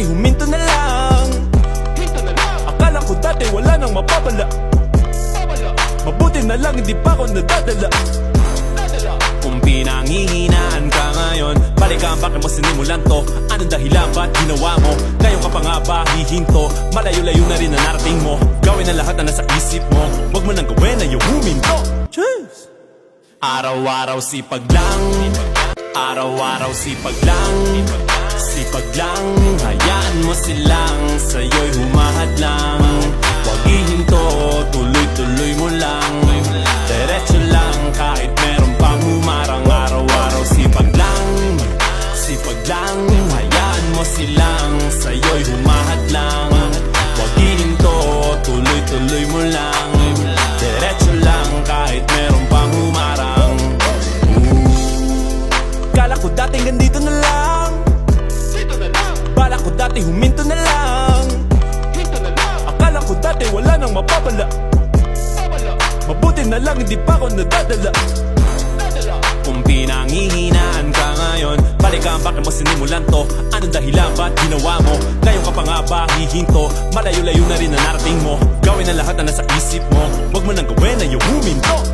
Dati huminto na lang. Dito na lang, Akala ko dati wala nang mapapala. Mabuti na lang hindi pa ako nadadala. Dadala, Kung pinangihinaan ka ngayon Balikan bakit mo sinimulan to? Anong dahilan ba't ginawa mo? Ngayon ka pa nga ba hihinto? Malayo-layo na rin ang narating mo. Gawin ang lahat na nasa isip mo. Huwag mo nang gawin na yung huminto. Cheers! Araw-araw sipag lang. Araw-araw sipag lang. Sipag lang mo silang Sa'yo'y humahad lang. Huwag ihinto Tuloy-tuloy mo lang. Diretso lang Kahit meron pang humarang Araw-araw sipag lang Sipag lang. Hayaan mo silang Sa'yo'y humahad lang. Huwag ihinto Tuloy-tuloy mo lang. Diretso lang Kahit meron pang humarang. Kala ko dating ganito na lang nang mapapala. Mabuti na lang hindi pa ako nadadala. Dadala, Kung pinangihinaan ka ngayon Balikan bakit mo sinimulan to? Anong dahilan? Ba't ginawa mo? Ngayon ka pa nga ba hihinto? Malayo-layo na rin ang narating mo. Gawin ang lahat na nasa isip mo. Huwag mo nang gawin na yung huminto